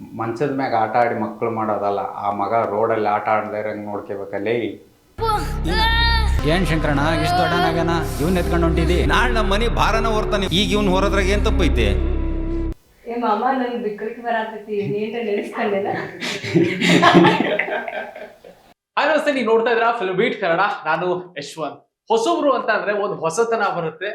ಮಂಚದ ಮ್ಯಾಗ ಆಟ ಆಡಿ ಮಕ್ಕಳು ಮಾಡೋದಲ್ಲ ಆ ಮಗ ರೋಡಲ್ಲಿ ಆಟ ಆಡದೇ ಇರಂಗೆ ನೋಡ್ಕೋಬೇಕಲ್ಲಿ ಏನ್ ಶಂಕರಣ ಇಷ್ಟು ದೊಡ್ಡನಾಗನ ಇವನ್ ಎತ್ಕೊಂಡು ಹೊಂಟಿದಿ? ನಾಳೆ ನಮ್ಮ ಮನೆ ಭಾರನ ಹೊರ್ತಾನೆ ಈಗ ಇವ್ನು ಹೊರದ್ರಾಗ ಏನ್ ತಪ್ಪೈತೆ? ಏ ಮಾಮ ನನ್ ಬಿಕ್ಕಳಿಗೆ ಬರತೈತಿ ನೀಟ ನೆನೆಸ್ಕೊಂಡೆನ? ಹಾಯ್ ನಮಸ್ತೆ ನೀವು ನೋಡ್ತಾ ಇದ್ರ ಫಿಲ್ಮ್ ಬೀಟ್ ಕನ್ನಡ. ನಾನು ಯಶ್ವಂತ್. ಹೊಸಬ್ರು ಅಂತ ಅಂದ್ರೆ ಒಂದು ಹೊಸತನ ಬರುತ್ತೆ.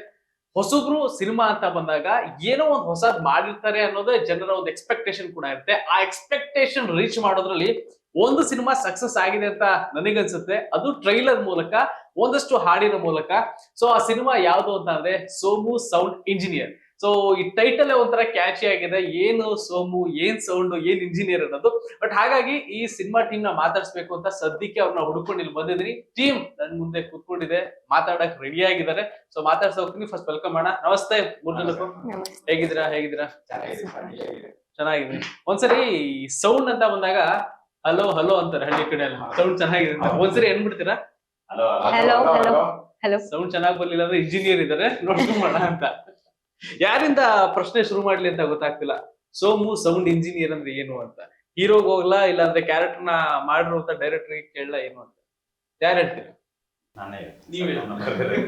ಹೊಸಬ್ರು ಸಿನಿಮಾ ಅಂತ ಬಂದಾಗ ಏನೋ ಒಂದು ಹೊಸದ್ ಮಾಡಿರ್ತಾರೆ ಅನ್ನೋದೇ ಜನರ ಒಂದು ಎಕ್ಸ್ಪೆಕ್ಟೇಷನ್ ಕೂಡ ಇರುತ್ತೆ. ಆ ಎಕ್ಸ್ಪೆಕ್ಟೇಷನ್ ರೀಚ್ ಮಾಡೋದ್ರಲ್ಲಿ ಒಂದು ಸಿನಿಮಾ ಸಕ್ಸಸ್ ಆಗಿದೆ ಅಂತ ನನಗನ್ಸುತ್ತೆ. ಅದು ಟ್ರೈಲರ್ ಮೂಲಕ, ಒಂದಷ್ಟು ಹಾಡಿನ ಮೂಲಕ. ಸೊ ಆ ಸಿನಿಮಾ ಯಾವುದು ಅಂತ ಅಂದ್ರೆ ಸೋಮು ಸೌಂಡ್ ಇಂಜಿನಿಯರ್. ಸೊ ಈ ಟೈಟಲ್ ಒಂಥರ ಕ್ಯಾಚಿ ಆಗಿದೆ. ಏನು ಸೋಮು ಏನ್ ಸೌಂಡ್ ಏನ್ ಇಂಜಿನಿಯರ್ ಅನ್ನೋದು. ಬಟ್ ಹಾಗಾಗಿ ಈ ಸಿನಿಮಾ ಟೀಮ್ನ ಮಾತಾಡ್ಸ್ಬೇಕು ಅಂತ ಸದ್ಯಕ್ಕೆ ಅವ್ರನ್ನ ಹುಡ್ಕೊಂಡು ಇಲ್ಲಿ ಬಂದಿದ್ರಿ ಟೀಮ್ ನನ್ ಮುಂದೆ ಕೂತ್ಕೊಂಡಿದೆ. ಮಾತಾಡಕ್ ರೆಡಿ ಆಗಿದ್ದಾರೆ. ಸೊ ಮಾತಾಡ್ಸ ಹೋಗ್ತೀನಿ. ಫಸ್ಟ್ ವೆಲ್ಕಮ್ ಮಾಡೋಣ ನಮಸ್ತೆ ಮೂರ್ ಜನಕ್ಕೂ ಹೇಗಿದ್ದೀರಾ? ಹೇಗಿದ್ದೀರಾ? ಚೆನ್ನಾಗಿದೆ ಒಂದ್ಸರಿ ಸೌಂಡ್ ಅಂತ ಬಂದಾಗ ಹಲೋ ಹಲೋ ಅಂತಾರೆ ಹಳ್ಳಿ ಕಡೆ ಎಲ್ಲ. ಸೌಂಡ್ ಚೆನ್ನಾಗಿದೆ ಅಂತ. ಒಂದ್ಸರಿ ಏನ್ ಬಿಡ್ತೀರಾ ಹಲೋ ಹಲೋ ಸೌಂಡ್ ಚೆನ್ನಾಗಿ ಬರ್ಲಿಲ್ಲ ಅಂದ್ರೆ ಇಂಜಿನಿಯರ್ ಇದಾರೆ ಮಾಡ ಅಂತ. ಯಾರಿಂದ ಪ್ರಶ್ನೆ ಶುರು ಮಾಡ್ಲಿ ಅಂತ ಗೊತ್ತಾಗ್ತಿಲ್ಲ. ಸೋಮು ಸೌಂಡ್ ಇಂಜಿನಿಯರ್ ಅಂದ್ರೆ ಏನು ಅಂತ. ಹೀರೋಗ್ ಹೋಗ್ಲಾ ಇಲ್ಲ ಅಂದ್ರೆ ಕ್ಯಾರೆಕ್ಟರ್ನ ಮಾಡಿರೋ ಅಂತ ಡೈರೆಕ್ಟರ್ ಕೇಳಲ್ಲ ಏನು ಅಂತ. ಯಾರು ಹೇಳ್ತೀರಾ? ನಾನೇ ನೀವ್ ಹೇಳಿ.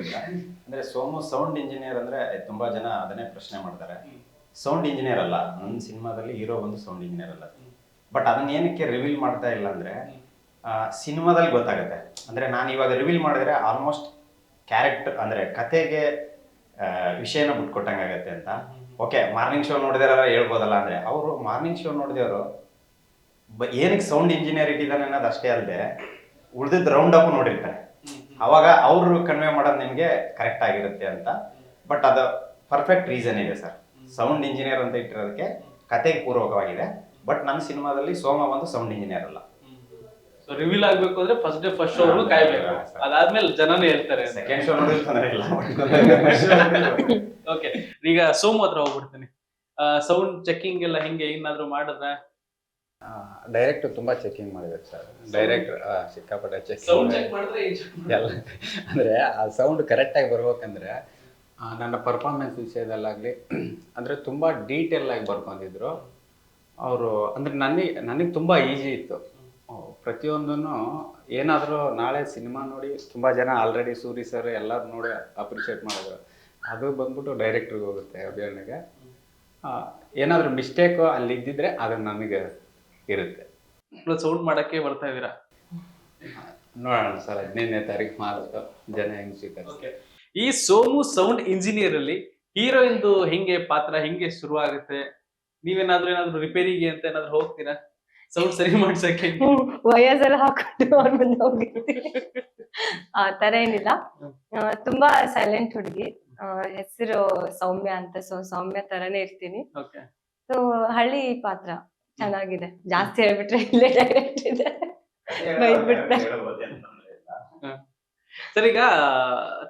ಅಂದ್ರೆ ಸೋಮು ಸೌಂಡ್ ಇಂಜಿನಿಯರ್ ಅಂದ್ರೆ ತುಂಬಾ ಜನ ಅದನ್ನೇ ಪ್ರಶ್ನೆ ಮಾಡ್ತಾರೆ. ಸೌಂಡ್ ಇಂಜಿನಿಯರ್ ಅಲ್ಲ. ನನ್ನ ಸಿನಿಮಾದಲ್ಲಿ ಹೀರೋ ಬಂದು ಸೌಂಡ್ ಇಂಜಿನಿಯರ್ ಅಲ್ಲ. ಬಟ್ ಅದನ್ನ ಏನಕ್ಕೆ ರಿವೀಲ್ ಮಾಡ್ತಾ ಇಲ್ಲ ಅಂದ್ರೆ ಸಿನಿಮಾದಲ್ಲಿ ಗೊತ್ತಾಗುತ್ತೆ. ಅಂದ್ರೆ ನಾನು ಇವಾಗ ರಿವೀಲ್ ಮಾಡಿದ್ರೆ ಆಲ್ಮೋಸ್ಟ್ ಕ್ಯಾರೆಕ್ಟರ್ ಅಂದ್ರೆ ಕತೆಗೆ ವಿಷಯನ ಬಿಟ್ಕೊಟ್ಟಂಗಾಗತ್ತೆ ಅಂತ. ಓಕೆ ಮಾರ್ನಿಂಗ್ ಶೋ ನೋಡಿದಾರ ಹೇಳ್ಬೋದಲ್ಲ ಅಂದರೆ ಅವರು ಮಾರ್ನಿಂಗ್ ಶೋ ನೋಡಿದವರು ಏನಕ್ಕೆ ಸೌಂಡ್ ಇಂಜಿನಿಯರ್ ಇಟ್ಟಿದ್ದಾನೆ ಅನ್ನೋದು ಅಷ್ಟೇ ಅಲ್ಲದೆ ಉಳಿದಿದ್ದ ರೌಂಡ್ ಅಪ್ ನೋಡಿರ್ತಾರೆ. ಅವಾಗ ಅವರು ಕನ್ವೆ ಮಾಡೋದು ನಿಮಗೆ ಕರೆಕ್ಟ್ ಆಗಿರುತ್ತೆ ಅಂತ. ಬಟ್ ಅದು ಪರ್ಫೆಕ್ಟ್ ರೀಸನ್ ಇದೆ ಸರ್. ಸೌಂಡ್ ಇಂಜಿನಿಯರ್ ಅಂತ ಇಟ್ಟಿರೋದಕ್ಕೆ ಕತೆಗೆ ಪೂರ್ವಕವಾಗಿದೆ. ಬಟ್ ನನ್ನ ಸಿನಿಮಾದಲ್ಲಿ ಸೋಮ ಒಂದು ಸೌಂಡ್ ಇಂಜಿನಿಯರ್ ಅಲ್ಲ. ಸೊ ರಿವೀಲ್ ಆಗ್ಬೇಕು ಅಂದ್ರೆ ಫಸ್ಟ್ ಡೇ ಫಸ್ಟ್ ಶೋ ಕಾಯ್ಬೇಕು. ಅದಾದ್ಮೇಲೆ ಜನನೇ ಹೇಳ್ತಾರೆ ಸೆಕೆಂಡ್ ಶೋ ನೋಡಿದ್ರೆ ತೊಂದರೆ ಇಲ್ಲ ಓಕೆ ಈಗ ಸೋಮು ಹತ್ರ ಹೋಗ್ಬಿಡ್ತೀನಿ. ಸೌಂಡ್ ಚೆಕಿಂಗ್ ಎಲ್ಲ ಹಿಂಗೆ ಏನಾದ್ರು ಮಾಡಿದ್ರೆ? ಡೈರೆಕ್ಟ್ ತುಂಬಾ ಚೆಕಿಂಗ್ ಮಾಡಿದ್ರು ಸರ್ ಡೈರೆಕ್ಟ್ ಸಿಕ್ಕಾಪಟ್ಟೆ ಸೌಂಡ್ ಚೆಕಿಂಗ್ ಚೆಕ್ ಮಾಡಿದ್ರೆ ಏನ್ check ಮಾಡಿದ್ರೆ? ಎಲ್ಲ ಅಂದ್ರೆ ಆ ಸೌಂಡ್ ಕರೆಕ್ಟಾಗಿ ಬರ್ಬೇಕಂದ್ರೆ ನನ್ನ ಪರ್ಫಾರ್ಮೆನ್ಸ್ ವಿಷಯದಲ್ಲಾಗ್ಲಿ ಅಂದ್ರೆ ತುಂಬಾ ಡೀಟೇಲ್ ಆಗಿ ಬರ್ಕೊಂಡಿದ್ರು. ಅವರು ಅಂದ್ರೆ ನನಗೆ ನನಗೆ ತುಂಬಾ ಈಸಿ ಇತ್ತು. ಪ್ರತಿಯೊಂದನ್ನು ಏನಾದರೂ ನಾಳೆ ಸಿನಿಮಾ ನೋಡಿ ತುಂಬ ಜನ ಆಲ್ರೆಡಿ ಸೂರಿ ಸರ್ ಎಲ್ಲರೂ ನೋಡಿ ಅಪ್ರಿಷಿಯೇಟ್ ಮಾಡಿದ್ರು. ಅದು ಬಂದ್ಬಿಟ್ಟು ಡೈರೆಕ್ಟ್ರಿಗೆ ಹೋಗುತ್ತೆ ಅಭಿಯಾನಿಗೆ ಏನಾದರೂ ಮಿಸ್ಟೇಕು ಅಲ್ಲಿ ಇದ್ದಿದ್ರೆ ಅದು ನಮಗೆ ಇರುತ್ತೆ. ಸೌಂಡ್ ಮಾಡೋಕ್ಕೆ ಬರ್ತಾ ಇದ್ದೀರಾ? ನೋಡೋಣ ಸರ್ ಹದಿನೈದನೇ ತಾರೀಕು ಮಾರ್ಚ್ ಜನ ಹೆಂಗ್ Okay. ಈ ಸೋಮು ಸೌಂಡ್ ಇಂಜಿನಿಯರ್ ಅಲ್ಲಿ ಹೀರೋಯಿಂದು ಹಿಂಗೆ ಪಾತ್ರ ಹಿಂಗೆ ಶುರುವಾಗುತ್ತೆ? ನೀವೇನಾದ್ರೂ ಏನಾದ್ರು ರಿಪೇರಿಗೆ ಅಂತ ಏನಾದ್ರು ಹೋಗ್ತೀರಾ? ಸೌಂಡ್ ಸರಿ ಮಾಡ್ಸಕ್ಕೆ. ವಯಸ್ಸೆಲ್ಲ ಹಾಕೊಂಡು ಅವ್ರ ಮುಂದೆ ಹೋಗಿರ್ತೀವಿ. ಆ ತರ ಏನಿಲ್ಲ. ತುಂಬಾ ಸೈಲೆಂಟ್ ಹುಡುಗಿ. ಹೆಸರು ಸೌಮ್ಯ ಅಂತ ಸೊ ಸೌಮ್ಯ ತರನೇ ಇರ್ತೀನಿ. ಓಕೆ ಸೊ ಹಳ್ಳಿ ಪಾತ್ರ ಚೆನ್ನಾಗಿದೆ. ಜಾಸ್ತಿ ಹೇಳ್ಬಿಟ್ರೆ ಇಲ್ಲೇ ಡೈರೆಕ್ಟ್ ಇದೆ. ಬೈದ್ಬಿಡ್ತಾರೆ. ಸರ್ ಈಗ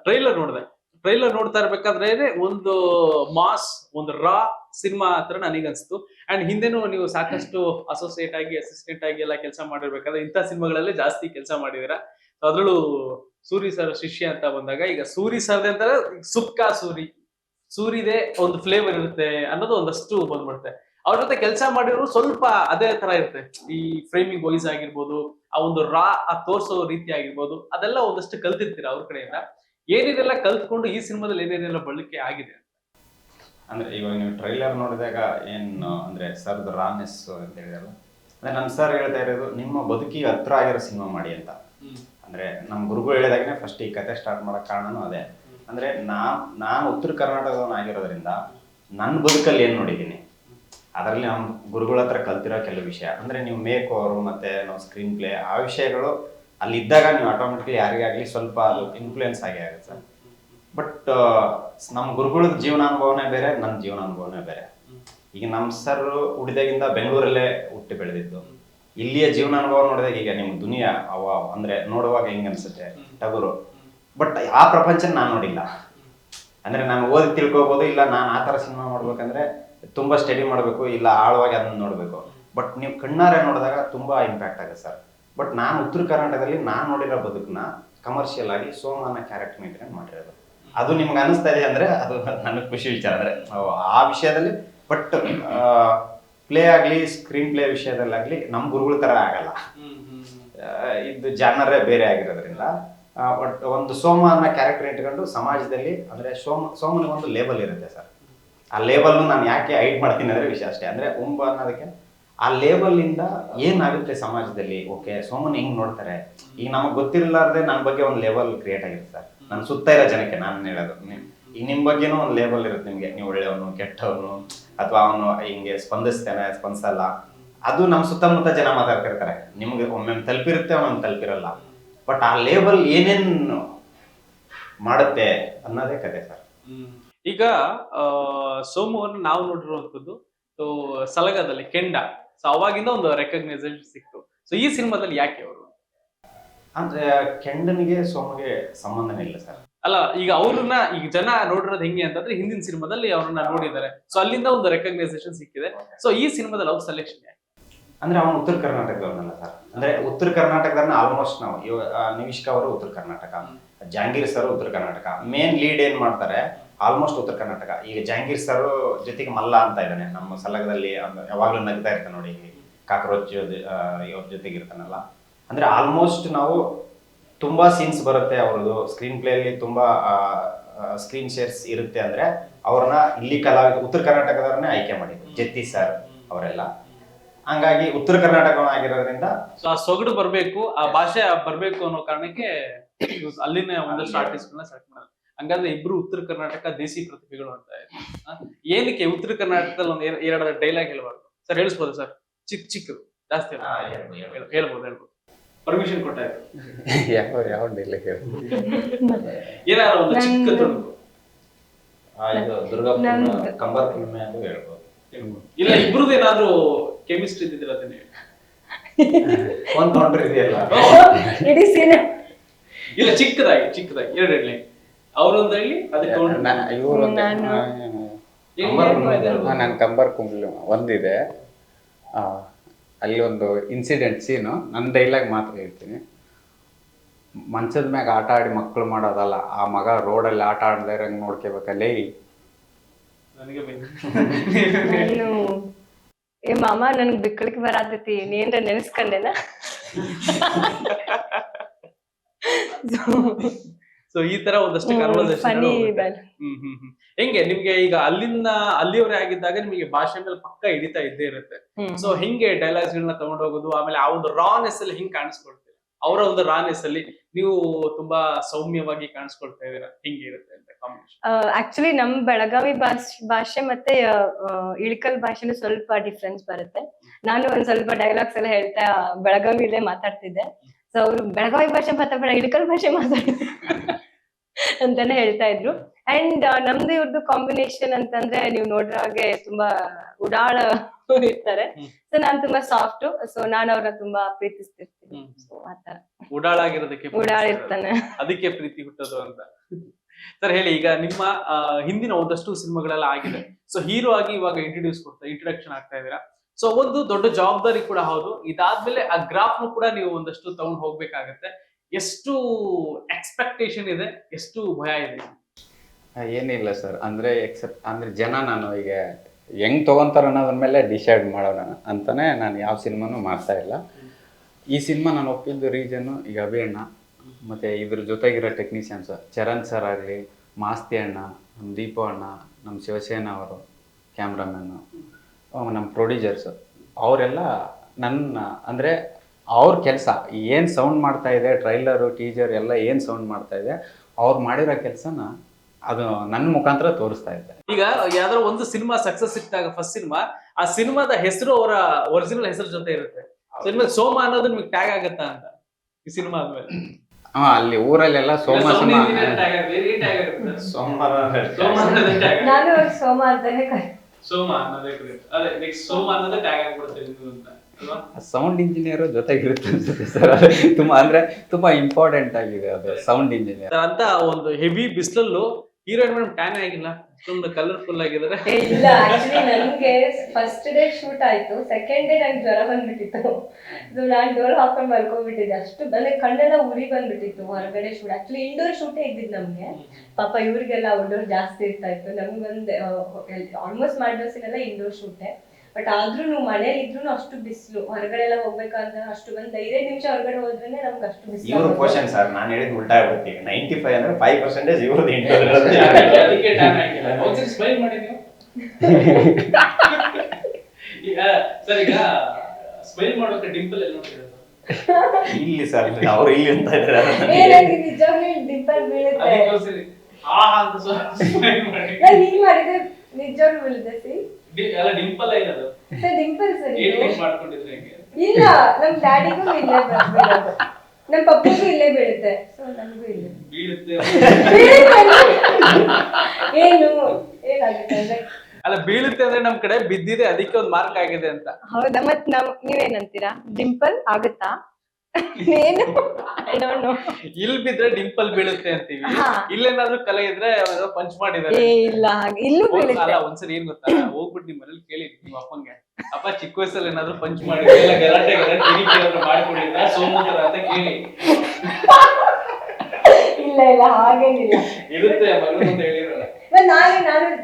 ಟ್ರೈಲರ್ ನೋಡಿದೆ. ಟ್ರೈಲರ್ ನೋಡ್ತಾ ಇರ್ಬೇಕಾದ್ರೆ ಒಂದು ಮಾಸ್ ಒಂದು ರಾ ಸಿನಿಮಾ ಹತ್ರ ನನಗೆ ಅನ್ಸ್ತು ಅಂಡ್ ಹಿಂದೆನೂ ನೀವು ಸಾಕಷ್ಟು ಅಸೋಸಿಯೇಟ್ ಆಗಿ ಅಸಿಸ್ಟೆಂಟ್ ಆಗಿ ಎಲ್ಲ ಕೆಲಸ ಮಾಡಿರ್ಬೇಕಾದ್ರೆ ಇಂಥ ಸಿನಿಮಾಗಳಲ್ಲೇ ಜಾಸ್ತಿ ಕೆಲಸ ಮಾಡಿದಿರಾ. ಅದ್ರಲ್ಲೂ ಸೂರಿ ಸರ್ ಶಿಷ್ಯ ಅಂತ ಬಂದಾಗ, ಈಗ ಸೂರಿ ಸರ್ದೆ ಅಂತಾರೆ ಸುಪ್ಕಾ ಸೂರಿ. ಸೂರಿದೆ ಒಂದು ಫ್ಲೇವರ್ ಇರುತ್ತೆ ಅನ್ನೋದು ಒಂದಷ್ಟು ಬಂದ್ಬಿಡುತ್ತೆ. ಅವ್ರ ಜೊತೆ ಕೆಲಸ ಮಾಡಿರೋರು ಸ್ವಲ್ಪ ಅದೇ ತರ ಇರುತ್ತೆ. ಈ ಫ್ರೇಮಿಂಗ್ ವೈಸ್ ಆಗಿರ್ಬೋದು, ಆ ಒಂದು ರಾ ಆ ತೋರ್ಸೋ ರೀತಿ ಆಗಿರ್ಬೋದು, ಅದೆಲ್ಲ ಒಂದಷ್ಟು ಕಲ್ತಿರ್ತೀರ ಅವ್ರ ಕಡೆಯಿಂದ. ಏನೇನೆಲ್ಲ ಕಲ್ತ್ಕೊಂಡು ಈ ಸಿನಿಮಾದಲ್ಲಿ ಏನೇನೆಲ್ಲ ಬಳಕೆ ಆಗಿದೆ ಅಂದ್ರೆ ಇವಾಗ ನೀವು ಟ್ರೈಲರ್ ನೋಡಿದಾಗ ಏನು ಅಂದ್ರೆ ಸರ್ದು ರಾನೆಸ್ ಅಂತ ಹೇಳಿದಾರಲ್ಲ? ಅಂದ್ರೆ ನಮ್ಮ ಸರ್ ಹೇಳ್ತಾ ಇರೋದು ನಿಮ್ಮ ಬದುಕಿಗೆ ಹತ್ರ ಆಗಿರೋ ಸಿನಿಮಾ ಮಾಡಿ ಅಂತ. ಅಂದ್ರೆ ನಮ್ಮ ಗುರುಗಳು ಹೇಳಿದಾಗನೇ ಫಸ್ಟ್ ಈ ಕತೆ ಸ್ಟಾರ್ಟ್ ಮಾಡೋ ಕಾರಣನೂ ಅದೇ. ಅಂದ್ರೆ ನಾ ನಾನು ಉತ್ತರ ಕರ್ನಾಟಕದವನಾಗಿರೋದ್ರಿಂದ ನನ್ನ ಬದುಕಲ್ಲಿ ಏನು ನೋಡಿದ್ದೀನಿ? ಅದರಲ್ಲಿ ನಮ್ಮ ಗುರುಗಳ ಹತ್ರ ಕಲ್ತಿರೋ ಕೆಲವು ವಿಷಯ. ಅಂದ್ರೆ ನೀವು ಮೇಕ್ ಅವರು ಮತ್ತೆ ನಾವು ಸ್ಕ್ರೀನ್ ಪ್ಲೇ ಆ ವಿಷಯಗಳು ಅಲ್ಲಿ ಇದ್ದಾಗ ನೀವು ಆಟೋಮೆಟಿಕ್ಲಿ ಯಾರಿಗಾಗ್ಲಿ ಸ್ವಲ್ಪ ಅದು ಇನ್ಫ್ಲೂಯೆನ್ಸ್ ಆಗಿ ಆಗುತ್ತೆ. ಸರ್ ಬಟ್ ನಮ್ಮ ಗುರುಗಳ ಜೀವನಾನುಭವನೇ ಬೇರೆ ನನ್ನ ಜೀವನಾನುಭವನೇ ಬೇರೆ. ಈಗ ನಮ್ಮ ಸರ್ ಹುಟ್ಟಿದಾಗಿಂದ ಬೆಂಗಳೂರಲ್ಲೇ ಹುಟ್ಟಿ ಬೆಳೆದಿದ್ದು. ಇಲ್ಲಿಯ ಜೀವನಾನುಭವ ನೋಡಿದಾಗ ಈಗ ನಿಮ್ಮ ದುನಿಯಾ, ಅವ, ಅಂದ್ರೆ ನೋಡುವಾಗ ಹೆಂಗ ಅನ್ಸುತ್ತೆ? ಟಗುರು. ಬಟ್ ಆ ಪ್ರಪಂಚ ನಾನು ನೋಡಿಲ್ಲ. ಅಂದ್ರೆ ನಾನು ಓದಿ ತಿಳ್ಕೊಬೋದು, ಇಲ್ಲ ನಾನು ಆ ಥರ ಸಿನಿಮಾ ಮಾಡ್ಬೇಕಂದ್ರೆ ತುಂಬಾ ಸ್ಟಡಿ ಮಾಡಬೇಕು, ಇಲ್ಲ ಆಳವಾಗಿ ಅದನ್ನ ನೋಡಬೇಕು. ಬಟ್ ನೀವು ಕಣ್ಣಾರೆ ನೋಡಿದಾಗ ತುಂಬಾ ಇಂಪ್ಯಾಕ್ಟ್ ಆಗುತ್ತೆ ಸರ್ ಬಟ್ ನಾನು ಉತ್ತರ ಕರ್ನಾಟಕದಲ್ಲಿ ನಾನು ನೋಡಿರೋ ಬದುಕನ್ನ ಕಮರ್ಷಿಯಲ್ ಆಗಿ ಸೋಮಾನ ಕ್ಯಾರೆಕ್ಟರ್ ಇಟ್ಕೊಂಡು ಮಾಡಿರೋದು. ಅದು ನಿಮ್ಗೆ ಅನಿಸ್ತಾ ಇದೆ ಅಂದ್ರೆ ಅದು ನನಗೆ ಖುಷಿ ವಿಚಾರ. ಅಂದ್ರೆ, ಆ- ವಿಷಯದಲ್ಲಿ ಬಟ್ ಪ್ಲೇ ಆಗಲಿ ಸ್ಕ್ರೀನ್ ಪ್ಲೇ ವಿಷಯದಲ್ಲಾಗಲಿ ನಮ್ಮ ಗುರುಗಳ ಥರ ಆಗಲ್ಲ. ಇದು ಜಾನರೇ ಬೇರೆ ಆಗಿರೋದ್ರಿಂದ ಬಟ್ ಒಂದು ಸೋಮ ಅನ್ನೋ ಕ್ಯಾರೆಕ್ಟರ್ ಇಟ್ಕೊಂಡು ಸಮಾಜದಲ್ಲಿ, ಅಂದರೆ ಸೋಮ ಸೋಮನಿಗೆ ಒಂದು ಲೇಬಲ್ ಇರುತ್ತೆ ಸರ್. ಆ ಲೇಬಲ್ನು ನಾನು ಯಾಕೆ ಹೈಡ್ ಮಾಡ್ತೀನಿ ಅಂದರೆ ವಿಷಯ ಅಷ್ಟೇ. ಅಂದರೆ, ಉಂಬ ಅನ್ನೋದಕ್ಕೆ ಆ ಲೇಬಲಿಂದ ಏನಾಗುತ್ತೆ ಸಮಾಜದಲ್ಲಿ? ಓಕೆ ಸೋಮನ್ ಹೆಂಗ್ ನೋಡ್ತಾರೆ? ಈಗ ನಮಗೆ ಗೊತ್ತಿರಲಾರ್ದೆ ನನ್ನ ಬಗ್ಗೆ ಒಂದು ಲೇಬಲ್ ಕ್ರಿಯೇಟ್ ಆಗಿರುತ್ತೆ ಸರ್. ನನ್ನ ಸುತ್ತ ಇರೋ ಜನಕ್ಕೆ ನಾನು ಹೇಳೋದು. ಈಗ ನಿಮ್ಮ ಬಗ್ಗೆನೂ ಒಂದು ಲೇಬಲ್ ಇರುತ್ತೆ ನಿಮಗೆ. ನೀವು ಒಳ್ಳೆಯವನು, ಕೆಟ್ಟವನು, ಅಥವಾ ಅವನು ಹಿಂಗೆ ಸ್ಪಂದಿಸ್ತಾನೆ, ಸ್ಪಂದಿಸಲ್ಲ. ಅದು ನಮ್ಮ ಸುತ್ತಮುತ್ತ ಜನ ಮಾತಾಡ್ತಿರ್ತಾರೆ. ನಿಮ್ಗೆ ಒಮ್ಮೆ ತಲುಪಿರುತ್ತೆ, ಒಮ್ಮೆ ತಲುಪಿರಲ್ಲ. ಬಟ್ ಆ ಲೇಬಲ್ ಏನೇನು ಮಾಡುತ್ತೆ ಅನ್ನೋದೇ ಕತೆ ಸರ್. ಈಗ ಸೋಮವನ್ನು ನಾವು ನೋಡಿರುವಂಥದ್ದು ಸಲಗದಲ್ಲಿ ಕೆಂಡ. ಸೊ ಅವಾಗಿಂದ ಒಂದು ರೆಕಗ್ನೈಸೇಷನ್ ಸಿಕ್ತು. ಸೊ ಈ ಸಿನಿಮಾದಲ್ಲಿ ಯಾಕೆ ಅವರು? ಅಂದ್ರೆ ಕೆಂಡನಿಗೆ ಸೋಮಗೆ ಸಂಬಂಧನೇ ಇಲ್ಲ ಸರ್. ಅಲ್ಲ ಈಗ ಅವ್ರನ್ನ ಈಗ ಜನ ನೋಡಿರೋದು ಹೆಂಗೆ ಅಂತಂದ್ರೆ ಹಿಂದಿನ ಸಿನಿಮಾದಲ್ಲಿ ಅವ್ರನ್ನ ನೋಡಿದ್ದಾರೆ. ಸೊ ಅಲ್ಲಿಂದ ಒಂದು ರೆಕಗ್ನೈಸೇಷನ್ ಸಿಕ್ಕಿದೆ. ಸೊ ಈ ಸಿನಿಮಾದಲ್ಲಿ ಅವ್ರ ಸೆಲೆಕ್ಷನ್ ಯಾಕೆ? ಅಂದ್ರೆ ಅವನು ಉತ್ತರ ಕರ್ನಾಟಕದವನಲ್ಲ ಸರ್. ಅಂದ್ರೆ ಉತ್ತರ ಕರ್ನಾಟಕದನ್ನ ಆಲ್ಮೋಸ್ಟ್ ನಾವು ನಿವಿಷ್ಕಾ ಅವರು ಉತ್ತರ ಕರ್ನಾಟಕ ಜಹಾಂಗೀರ್ ಸರ್ ಉತ್ತರ ಕರ್ನಾಟಕ. ಮೇನ್ ಲೀಡ್ ಏನ್ ಮಾಡ್ತಾರೆ ಆಲ್ಮೋಸ್ಟ್ ಉತ್ತರ ಕರ್ನಾಟಕ. ಈಗ ಜಹಾಂಗೀರ್ ಸರ್ ಜೊತೆಗೆ ಮಲ್ಲ ಅಂತ ಇದ್ದಾನೆ. ನಮ್ಮ ಸಲಗದಲ್ಲಿ ಯಾವಾಗಲೂ ನಗ್ತಾ ಇರ್ತಾನೆ ನೋಡಿ ಕಾಕ್ರೋಚ್ ಇವ್ರ ಜೊತೆಗೆ ಇರ್ತಾನಲ್ಲ. ಅಂದ್ರೆ ಆಲ್ಮೋಸ್ಟ್ ನಾವು ತುಂಬಾ ಸೀನ್ಸ್ ಬರುತ್ತೆ ಅವ್ರದ್ದು. ಸ್ಕ್ರೀನ್ ಪ್ಲೇ ಅಲ್ಲಿ ತುಂಬಾ ಸ್ಕ್ರೀನ್ ಶೇರ್ಸ್ ಇರುತ್ತೆ ಅಂದ್ರೆ ಅವ್ರನ್ನ ಇಲ್ಲಿ ಕಲಾವಿದ, ಉತ್ತರ ಕರ್ನಾಟಕದವ್ರನ್ನೇ ಆಯ್ಕೆ ಮಾಡಿದ್ರು. ಜತ್ತಿ ಸರ್ ಅವರೆಲ್ಲ. ಹಂಗಾಗಿ ಉತ್ತರ ಕರ್ನಾಟಕ ಆಗಿರೋದ್ರಿಂದ ಆ ಸೊಗಡು ಬರ್ಬೇಕು, ಆ ಭಾಷೆ ಬರ್ಬೇಕು ಅನ್ನೋ ಕಾರಣಕ್ಕೆ ಅಲ್ಲಿನ ಒಂದಷ್ಟು ಆರ್ಟಿಸ್ಟ್ ಸೆಲೆಕ್ಟ್ ಮಾಡೋದು ಹಂಗಂದ್ರೆ ಇಬ್ರು ಉತ್ತರ ಕರ್ನಾಟಕ ದೇಸಿ ಪ್ರತಿಭೆಗಳು ಅಂತ ಇದೆ. ಏನಕ್ಕೆ ಉತ್ತರ ಕರ್ನಾಟಕದಲ್ಲಿ ಒಂದು ಎರ- ಎರಡು ಡೈಲಾಗ್ ಹೇಳ್ಬಾರ್ದು? ಸರ್ ಹೇಳಿಸ್ಬೋದು ಸರ್? ಚಿಕ್ಕ ಚಿಕ್ಕದು ಜಾಸ್ತಿ ಆ, ಹೇಳ್ಬೋದು, ಹೇಳ್ಬೋದು. ಹೇಳ್- ಹೇಳ್ಬೋದು ಹೇಳ್ಬೋದು. ಪರ್ಮಿಷನ್ ಕೊಟ್ಟಾಯ್ತು. ಯಾವ ಯಾವ ಡೈಲಿ ಏನಾದ್ರು ಒಂದು ಚಿಕ್ಕ ಕಂಬರ್ ಪೂರ್ಣಿಮೆ ಅಂತ ಹೇಳ್ಬೋದು. ಇಲ್ಲ ಇಬ್ರದ್ದು ಏನಾದ್ರು ಕೆಮಿಸ್ಟ್ರಿ ಇದ್ದಿದ್ರೆ ಅದನ್ನೇ ಹೇಳಿ. ಒಂದ್ ಕೌಂಟರ್ ಇದೆಯಲ್ಲ. ಇಡೀ ಸೀನೆ ಇಲ್ಲ ಚಿಕ್ಕದಾಗಿ ಚಿಕ್ಕದಾಗಿ ಎರಡು ಹೇಳಿ ಅವರೊಂದು ಹೇಳಿ ಅದಕ್ಕೆ ಒಂದು- ನಾನು- ಕಂಬರ್ ಕುಂಬ್ಲು ಒಂದಿದೆ. ಆ, ಅಲ್ಲಿ ಒಂದು ಇನ್ಸಿಡೆಂಟ್ ಸೀನು ನನ್ನ ಡೈಲಾಗ್ ಮಾತ್ರ ಹೇಳ್ತೀನಿ. ಮಂಚದ ಮ್ಯಾಗ ಆಟ ಆಡಿ ಮಕ್ಕಳು ಮಾಡೋದಲ್ಲ ಆ ಮಗ ರೋಡಲ್ಲಿ ಆಟ ಆಡದೇ ಇರಂಗ್ ನೋಡ್ಕೋಬೇಕಲ್ಲೇ ಏ ಮಾಮ ನನಗೆ ಬಿಕ್ಕಳಿಗೆ ಬರಾತೈತಿ. ನೀನ್ರ ನೆನೆಸ್ಕೊಂಡೆನ? ಸೊ ಈ ತರ ಒಂದಷ್ಟು ಕನ್ವರ್ಸೇಷನ್ ಹ್ಮ್ ಹ್ಮ್ ಹ್ಮ್. ಹೆಂಗೆ? ನಿಮ್ಗೆ ಈಗ ಅಲ್ಲಿಂದ ಅಲ್ಲಿಯವರೇ ಆಗಿದ್ದಾಗ ನಿಮಗೆ ಭಾಷೆ ಮೇಲೆ ಪಕ್ಕ ಹಿಡಿತಾ ಇದ್ದೇ ಇರುತ್ತೆ. ಸೊ ಹೆಂಗೆ ಡೈಲಾಗ್ಸ್ ಗಳನ್ನ ತಗೊಂಡ್ ಹೋಗೋದು ಆಮೇಲೆ ಆ ಒಂದು ರಾನೆಸ್ ಅಲ್ಲಿ ಹಿಂಗ್ ಕಾಣಿಸ್ಕೊಳ್ತೀರಾ? ಅವರ ಒಂದು ರಾನೆಸ್ ಅಲ್ಲಿ ನೀವು ತುಂಬಾ ಸೌಮ್ಯವಾಗಿ ಕಾಣಿಸ್ಕೊಳ್ತಾ ಇದೀರಾ ಹಿಂಗೆ ಇರುತ್ತೆ ಅಂತ ಆಕ್ಚುಲಿ ನಮ್ ಬೆಳಗಾವಿ ಭಾಷೆ ಮತ್ತೆ ಇಳಕಲ್ ಭಾಷೆನೂ ಸ್ವಲ್ಪ ಡಿಫ್ರೆನ್ಸ್ ಬರುತ್ತೆ. ನಾನು ಒಂದ್ ಸ್ವಲ್ಪ ಡೈಲಾಗ್ಸ್ ಎಲ್ಲ ಹೇಳ್ತಾ ಬೆಳಗಾವಿಲೇ ಮಾತಾಡ್ತಿದ್ದೆ. ಸೊ ಅವರು ಬೆಳಗಾವಿ ಭಾಷೆ ಮಾತಾಡ್ಬೇಡ ಇಳ್ಕಲ್ ಭಾಷೆ ಮಾತಾಡ ಅಂತಾನೆ ಹೇಳ್ತಾ ಇದ್ರು. ಅಂಡ್ ನಮ್ದು ಇವ್ರದ್ದು ಕಾಂಬಿನೇಷನ್ ಅಂತಂದ್ರೆ ನೀವು ನೋಡ್ರ ಹಾಗೆ ತುಂಬಾ ಉಡಾಳ ಇರ್ತಾರೆ. ಸೊ ನಾನ್ ತುಂಬಾ ಸಾಫ್ಟ್ ಸೊ ನಾನು ಅವ್ರನ್ನ ತುಂಬಾ ಪ್ರೀತಿಸ್ತಿರ್ತೀನಿ. ಉಡಾಳ ಆಗಿರೋದಕ್ಕೆ ಉಡಾಳ ಇರ್ತಾನೆ. ಅದಕ್ಕೆ ಪ್ರೀತಿ ಹುಟ್ಟೋದು ಅಂತ. ಸರ್ ಹೇಳಿ ಈಗ ನಿಮ್ಮ ಹಿಂದಿನ ಒಂದಷ್ಟು ಸಿನಿಮಾಗಳೆಲ್ಲ ಆಗಿದೆ. ಸೊ ಹೀರೋ ಆಗಿ ಇವಾಗ ಇಂಟ್ರೊಡ್ಯೂಸ್ ಕೊಡ್ತಾ ಇಂಟ್ರೊಡಕ್ಷನ್ ಆಗ್ತಾ ಇದೀರಾ ಸೊ ಒಂದು ದೊಡ್ಡ ಜವಾಬ್ದಾರಿ ಕೂಡ ಹೌದು. ಇದಾದ್ಮೇಲೆ ಆ ಗ್ರಾಫ್ ಕೂಡ ನೀವು ಒಂದಷ್ಟು ತಗೊಂಡು ಹೋಗ್ಬೇಕಾಗತ್ತೆ. ಎಷ್ಟು ಎಕ್ಸ್ಪೆಕ್ಟೇಷನ್ ಇದೆ, ಎಷ್ಟು ಭಯ ಇದೆ? ಏನಿಲ್ಲ ಸರ್ ಅಂದ್ರೆ ಎಕ್ಸೆಪ್ಟ್ ಅಂದ್ರೆ ಜನ ನಾನು ಈಗ ಹೆಂಗ್ ತಗೊಂತಾರ ಅನ್ನೋದ್ರ ಮೇಲೆ ಡಿಸೈಡ್ ಮಾಡೋಣ ಅಂತಾನೆ ನಾನು ಯಾವ ಸಿನಿಮಾನು ಮಾಡ್ತಾ ಇಲ್ಲ. ಈ ಸಿನಿಮಾ ನಾನು ಒಪ್ಪಿದ್ದು ರೀಸನ್ನು ಈಗ ಅಭಿ ಅಣ್ಣ ಮತ್ತು ಇದ್ರ ಜೊತೆಗಿರೋ ಟೆಕ್ನಿಷಿಯನ್ಸ್ ಚರಣ್ ಸರ್ ಆಗಲಿ, ಮಾಸ್ತಿ ಅಣ್ಣ ನಮ್ಮ ದೀಪ ಅಣ್ಣ ನಮ್ಮ ಶಿವಸೇನ ಅವರು ಕ್ಯಾಮ್ರಾಮನ್ನು ನಮ್ಮ ಪ್ರೊಡ್ಯೂಸರ್ಸ್ ಅವರೆಲ್ಲ ನನ್ನ ಅಂದರೆ ಅವ್ರ ಕೆಲಸ ಏನು ಸೌಂಡ್ ಮಾಡ್ತಾ ಇದೆ ಟ್ರೈಲರು ಟೀಜರ್ ಎಲ್ಲ ಏನು ಸೌಂಡ್ ಮಾಡ್ತಾ ಇದೆ ಅವ್ರು ಮಾಡಿರೋ ಕೆಲಸನ ಅದು ನನ್ನ ಮುಖಾಂತರ ತೋರಿಸ್ತಾ ಇದ್ದೆ. ಈಗ ಯಾವ್ದಾದ್ರು ಒಂದು ಸಿನಿಮಾ ಸಕ್ಸಸ್ ಸಿಕ್ತಾಗ ಫಸ್ಟ್ ಸಿನಿಮಾ ಆ ಸಿನಿಮಾದ ಹೆಸರು ಅವರ ಒರಿಜಿನಲ್ ಹೆಸರು ಜೊತೆ ಇರುತ್ತೆ. ಸಿನಿಮಾ ಸೋಮ ಅನ್ನೋದು ನಿಮ್ಗೆ ಟ್ಯಾಗ್ ಆಗತ್ತಾ ಅಂತ ಈ ಸಿನಿಮಾ ಆದ್ಮೇಲೆ? ಹಾ ಅಲ್ಲಿ ಊರಲ್ಲೆಲ್ಲ ಸೋಮ ಸೋಮ ಸೋಮವಾರ. ನಾನು ಸೋಮ ಅಂತಾನೆ ಕರೀ- ಸೋಮ ಅನ್ನೋದೇ ಕರೆಕ್ಟ್ ಅದೇ ನೆಕ್ಸ್ಟ್ ಸೋಮ ಅನ್ನೋದೇ ಟ್ಯಾಗ್ ಆಗ್ಬಿಡುತ್ತೆ ನಿಮ್ದು ಅಂತ ಅಲ್ವಾ? ಸೌಂಡ್ ಇಂಜಿನಿಯರ್ ಜೊತೆಗಿರುತ್ತೆ ಅನ್ಸುತ್ತೆ ಸರ್. ತುಂಬಾ ಅಂದ್ರೆ ತುಂಬಾ ಇಂಪಾರ್ಟೆಂಟ್ ಆಗಿದೆ ಅದು ಸೌಂಡ್ ಇಂಜಿನಿಯರ್ ಅಂತ ಒಂದು ಹೆವಿ ಬಿಸಿಲಲ್ಲೂ ಹೀರೋಯಿನ್ ಮೇಡಮ್ ಟ್ಯಾನ್ ಆಗಿಲ್ಲ, ಅಷ್ಟೊಂದು ಕಲರ್ಫುಲ್ ಆಗಿದ್ದಾರೆ. ಇಲ್ಲ ಆಕ್ಚುಲಿ ನನಗೆ ಫಸ್ಟ್ ಡೇ ಶೂಟ್ ಆಯ್ತು ಸೆಕೆಂಡ್ ಡೇ ನಂಗೆ ಜ್ವರ ಬಂದ್ಬಿಟ್ಟಿತ್ತು. ಸೊ ನಾನು ಡೋರ್ ಹಾಕೊಂಡು ಮಲ್ಕೊಂಡ್ಬಿಟ್ಟಿದ್ದೆ ಅಷ್ಟು ಅಂದ್ರೆ ಕಣ್ಣೆಲ್ಲ ಉರಿ ಬಂದ್ಬಿಟ್ಟಿತ್ತು ಹೊರಗಡೆ ಶೂಟ್ ಆಕ್ಚುಲಿ ಇಂಡೋರ್ ಶೂಟೇ ಇದ್ದಿದ್ದು ನಮ್ಗೆ. ಪಾಪ ಇವ್ರಿಗೆಲ್ಲ ಔಟ್ಡೋರ್ ಜಾಸ್ತಿ ಇರ್ತಾ ಇತ್ತು. ನಮ್ಗೊಂದು ಆಲ್ಮೋಸ್ಟ್ ಮಾಡಿದೋಸಿನೆಲ್ಲ ಇಂಡೋರ್ ಶೂಟೇ ಬಟ್ ಆದ್ರೂ ಮನೇಲಿ ಇದ್ರು ಅಷ್ಟು ಬಿಸಿಲು ಹೊರಗಡೆ ಎಲ್ಲ ಹೋಗ್ಬೇಕಂತ ಅಷ್ಟು ಬಂದ್ ಐದೈದು ನಿಮಿಷ ಹೊರಗಡೆ ಹೋದ್ರೆ ನಮ್ಗೆ ಅಷ್ಟು ಇವ್ರ ಬಿಸಿಲು ಕ್ವಶನ್ ಸರ್ ನಾನು ಹೇಳಿದ್ ಉಲ್ಟಾ ಆಗ್ಬಿಡ್ತೀವಿ. ನೈಂಟಿ ಫೈವ್ ಅಂದ್ರೆ ಫೈವ್ ಪರ್ಸೆಂಟೇಜ್ ಇವ್ರದ್ದು ಅದಕ್ಕೆ- ಅದಕ್ಕೆ tan ಆಗಿಲ್ಲ ಒಂದ್ಸರಿ ಸ್ಮೈಲ್ ಮಾಡಿ ನೀವು. ಈಗ ಸರ್ ಈಗ ಸ್ಮೈಲ್ ಮಾಡೋಕೆ ಡಿಂಪಲ್ ಎಲ್ಲ ನೋಡ್ತಿರೋದು? ಇಲ್ಲಿ ಸರ್ ಅವ್ರು ಇಲ್ಲಿ ಅಂತ ಇದ್ದಾರೆ. ಏ ನಂಗೆ ನಿಜವಾಗ್ಲೂ ಡಿಂಪಲ್ ಬೀಳುತ್ತೆ. ಅದಕ್ಕೆ ಒಂದ್ಸರಿ ಆ ಅಂತ ಸ್ಮೈಲ್ ಮಾಡಿ. ನಾನ್ ಹಿಂಗ್ ಮಾಡಿದ್ರೆ ನಿಜವಾಗ್ಲೂ ಬೀಳುತ್ತೆ ಸಿ ಅಲ್ಲ ಡಿಂಪಲ್ ಏನದು ಸರ್ ಡಿಂಪಲ್ ಸರ್ ಏನ್ ಇದು. ಮಾಡ್ಕೊಂಡಿದ್ರೆ ಹೆಂಗೆ? ಇಲ್ಲ ನಮ್ ಡ್ಯಾಡಿಗೂ ಇಲ್ಲೇ ಬ- ಬೀಳೋದು ನಮ್ ಪಪ್ಪಗೂ ಇಲ್ಲೇ ಬೀಳುತ್ತೆ. ಸೊ ನನಗೂ ಇಲ್ಲೇ. ಬೀಳುತ್ತೆ. ಏನು? ಏನಾಗುತ್ತೆ ಅಂದ್ರೆ? ಅಲ್ಲ ಬೀಳುತ್ತೆ ಅಂದ್ರೆ ನಮ್ ಕಡೆ ಬಿದ್ದಿದೆ ಅದಕ್ಕೆ ಒಂದು ಮಾರ್ಕ್ ಆಗಿದೆ ಅಂತ. ಹೌದಾ? ಮತ್ ನಮ್ ನೀವೇನಂತೀರಾ ಡಿಂಪಲ್ ಆಗುತ್ತಾ? ಏನು ಐ ಡೋಂಟ್ ನೋ ಇಲ್ಲಿ ಬಿದ್ರೆ ಡಿಂಪಲ್ ಬೀಳುತ್ತೆ ಅಂತೀವಿ. ಇಲ್ಲೇನಾದ್ರೂ ಕಲೆ ಇದ್ರೆ ಪಂಚ್ ಮಾಡಿದಾರೆ ಏ ಇಲ್ಲ ಇಲ್ಲೂ ಬೀಳುತ್ತೆ. ಒಂದ್ಸರಿ ಏನ್ ಗೊತ್ತಾ? ಹೋಗ್ಬಿಟ್ಟು ನಿಮ್ ಮನೇಲಿ ಕೇಳಿ ನಿಮ್ಮ ಅಪ್ಪಂಗೆ ಅಪ್ಪ ಚಿಕ್ಕ ವಯಸ್ಸಲ್ಲಿ ಏನಾದ್ರು ಪಂಚ್ ಮಾಡಿದ್ರೆ ಇಲ್ಲ ಗಲಾಟೆ ಗಲಾಟೆ ಮಾಡ್ಕೊಂಡಿದ್ರ ಸೋಮುದ್ರ ಅಂತ ಕೇಳಿ. ಇಲ್ಲ ಇಲ್ಲ ಹಾಗೇನಿಲ್ಲ. ಇರುತ್ತೆ ಮಗಳು ಅಂತ ಹೇಳಿರಲ್ಲ ನಾನು ನಾನೇ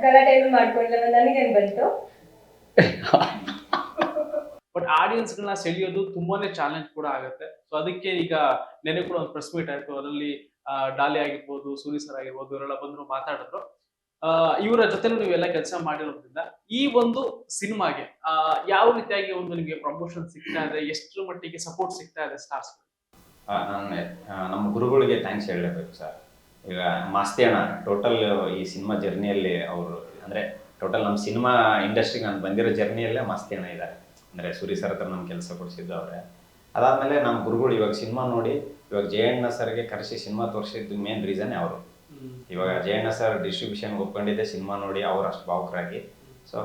ಗಲಾಟೆ ಏನು ಮಾಡ್ಕೊಂಡಿಲ್ಲ ನನಗೇನ್ ಬಂತು? ಬಟ್ ಆಡಿಯನ್ಸ್ಗಳನ್ನ ಸೆಳೆಯೋದು ತುಂಬಾನೇ ಚಾಲೆಂಜ್ ಕೂಡ ಆಗುತ್ತೆ. ಸೊ ಅದಕ್ಕೆ ಈಗ ನೆನೆ ಕೂಡ ಒಂದು ಪ್ರೆಸ್ ಮೀಟ್ ಆಯ್ತು. ಅದರಲ್ಲಿ ಡಾಲಿ ಆಗಿರ್ಬೋದು ಸೂರಿ ಸರ್ ಆಗಿರ್ಬೋದು, ಇವರೆಲ್ಲ ಬಂದ್ರು ಮಾತಾಡಿದ್ರು. ಇವರ ಜೊತೆ ನೀವೆಲ್ಲ ಕೆಲಸ ಮಾಡಿರೋದ್ರಿಂದ ಈ ಒಂದು ಸಿನಿಮಾಗೆ ಯಾವ ರೀತಿಯಾಗಿ ಒಂದು ನಿಮಗೆ ಪ್ರಮೋಷನ್ ಸಿಗ್ತಾ ಇದೆ ಎಷ್ಟು ಮಟ್ಟಿಗೆ ಸಪೋರ್ಟ್ ಸಿಗ್ತಾ ಇದೆ ಸ್ಟಾರ್ಸ್ ನಮ್ಮ ಗುರುಗಳಿಗೆ ಥ್ಯಾಂಕ್ಸ್ ಹೇಳಲೇಬೇಕು ಸರ್ ಈಗ ಮಾಸ್ತಿ ಅಣ್ಣ ಟೋಟಲ್ ಈ ಸಿನಿಮಾ ಜರ್ನಿಯಲ್ಲಿ ಅವರು, ಅಂದರೆ ಟೋಟಲ್ ನಮ್ಮ ಸಿನಿಮಾ ಇಂಡಸ್ಟ್ರಿಗೆ ನಾನು ಬಂದಿರೋ ಜರ್ನಿಯಲ್ಲೇ ಮಾಸ್ತಿ ಅಣ್ಣ ಇದ್ದಾರೆ. ಅಂದರೆ ಸುರಿ ಸರ್ ಹತ್ರ ನಮ್ಮ ಕೆಲಸ ಕೊಡಿಸಿದ್ದು ಅವರೇ. ಅದಾದಮೇಲೆ ನಮ್ಮ ಗುರುಗಳು ಇವಾಗ ಸಿನಿಮಾ ನೋಡಿ ಇವಾಗ ಜಯಣ್ಣ ಸರ್ಗೆ ಕರೆಸಿ ಸಿನಿಮಾ ತೋರಿಸಿದ್ದು ಮೇನ್ ರೀಸನ್ ಅವರು ಇವಾಗ ಜಯಣ್ಣ ಸರ್ ಡಿಸ್ಟ್ರಿಬ್ಯೂಷನ್ ಒಪ್ಕೊಂಡಿದ್ದೆ ಸಿನಿಮಾ ನೋಡಿ ಅವ್ರು ಅಷ್ಟು ಭಾವುಕರಾಗಿ. ಸೊ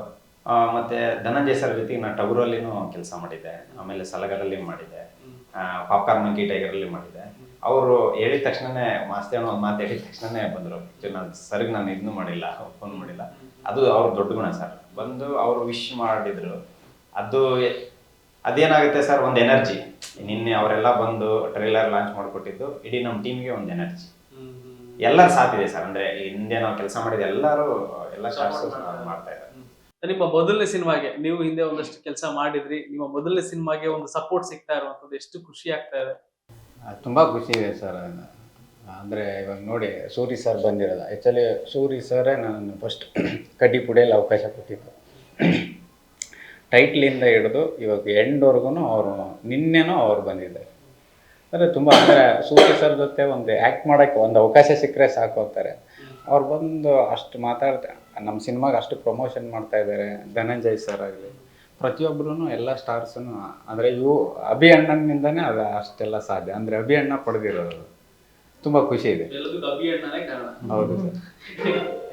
ಮತ್ತೆ ಧನಂಜಯ ಸರ್ ಜೊತೆಗೆ ನಾನು ಟಗರಲ್ಲಿನೂ ಕೆಲಸ ಮಾಡಿದ್ದೆ. ಆಮೇಲೆ ಸಲಗರಲ್ಲಿ ಮಾಡಿದ್ದೆ. ಪಾಪ್ಕಾರ್ನ್ ಮಂಕಿ ಟೈಗರಲ್ಲಿ ಮಾಡಿದ್ದೆ. ಅವರು ಹೇಳಿದ ತಕ್ಷಣನೇ ಮಾಸ್ತಿ ಅನ್ನೋ ಒಂದು ಮಾತು ಹೇಳಿದ ತಕ್ಷಣನೇ ಬಂದರು. ನಾನು ಸರ್ಗೆ ನಾನು ಇದನ್ನು ಮಾಡಿಲ್ಲ ಫೋನ್ ಮಾಡಿಲ್ಲ. ಅದು ಅವ್ರ ದೊಡ್ಡ ಗುಣ ಸರ್. ಬಂದು ಅವರು ವಿಶ್ ಮಾಡಿದ್ರು. ಅದು ಅದೇನಾಗುತ್ತೆ ಸರ್ ಒಂದು ಎನರ್ಜಿ. ನಿನ್ನೆ ಅವರೆಲ್ಲ ಬಂದು ಟ್ರೈಲರ್ ಲಾಂಚ್ ಮಾಡಿಕೊಟ್ಟಿದ್ದು ಇಡೀ ನಮ್ಮ ಟೀಮ್ಗೆ ಒಂದು ಎನರ್ಜಿ. ಎಲ್ಲರೂ ಸಾಥ್ ಇದೆ ಸರ್ ಅಂದ್ರೆ ಹಿಂದೆ ನಾವು ಕೆಲಸ ಮಾಡಿದ ಎಲ್ಲರೂ ಎಲ್ಲ ಶಾರ್ಟ್ಸ್ ಮಾಡ್ತಾ ಇದ್ದಾರೆ. ನಿಮ್ಮ ಮೊದಲನೇ ಸಿನಿಮಾಗೆ ನೀವು ಹಿಂದೆ ಒಂದಷ್ಟು ಕೆಲಸ ಮಾಡಿದ್ರಿ ನಿಮ್ಮ ಮೊದಲನೇ ಸಿನಿಮಾಗೆ ಒಂದು ಸಪೋರ್ಟ್ ಸಿಗ್ತಾ ಇರುವಂಥದ್ದು ಎಷ್ಟು ಖುಷಿ ಆಗ್ತಾ ಇದೆ? ತುಂಬಾ ಖುಷಿ ಇದೆ ಸರ್. ಅಂದರೆ ಇವಾಗ ನೋಡಿ ಸೂರಿ ಸರ್ ಬಂದಿರೋದು. ಆ್ಯಕ್ಚುಲಿ ಸೂರಿ ಸರೇ ನಾನು ಫಸ್ಟ್ ಕಡ್ಡಿ ಪುಡಿಯಲ್ಲಿ ಅವಕಾಶ ಕೊಟ್ಟಿದ್ದು. ಟೈಟ್ಲಿಂದ ಹಿಡಿದು ಇವಾಗ ಎಂಡ್ವರೆಗೂ ಅವರು ನಿನ್ನೆನೂ ಅವ್ರು ಬಂದಿದ್ದಾರೆ. ಅಂದರೆ ತುಂಬ ಅಂದರೆ ಸೂರಿ ಸರ್ ಜೊತೆ ಒಂದು ಆ್ಯಕ್ಟ್ ಮಾಡೋಕ್ಕೆ ಒಂದು ಅವಕಾಶ ಸಿಕ್ಕರೆ ಸಾಕು ಅಂತಾರೆ. ಅವ್ರು ಬಂದು ಅಷ್ಟು ಮಾತಾಡ್ತಾರೆ ನಮ್ಮ ಸಿನಿಮಾಗೆ ಅಷ್ಟು ಪ್ರಮೋಷನ್ ಮಾಡ್ತಾ ಇದ್ದಾರೆ ಧನಂಜಯ್ ಸರ್ ಆಗಲಿ. ಪ್ರತಿಯೊಬ್ಬರೂ ಎಲ್ಲ ಸ್ಟಾರ್ಸನ್ನು ಅಂದರೆ ಇವು ಅಭಿ ಅಣ್ಣನಿಂದನೇ ಅದು ಅಷ್ಟೆಲ್ಲ ಸಾಧ್ಯ. ಅಂದರೆ ಅಭಿ ಅಣ್ಣ ಪಡೆದಿರೋದು. ತುಂಬ ಖುಷಿ ಇದೆ. ಹೌದು ಸರ್.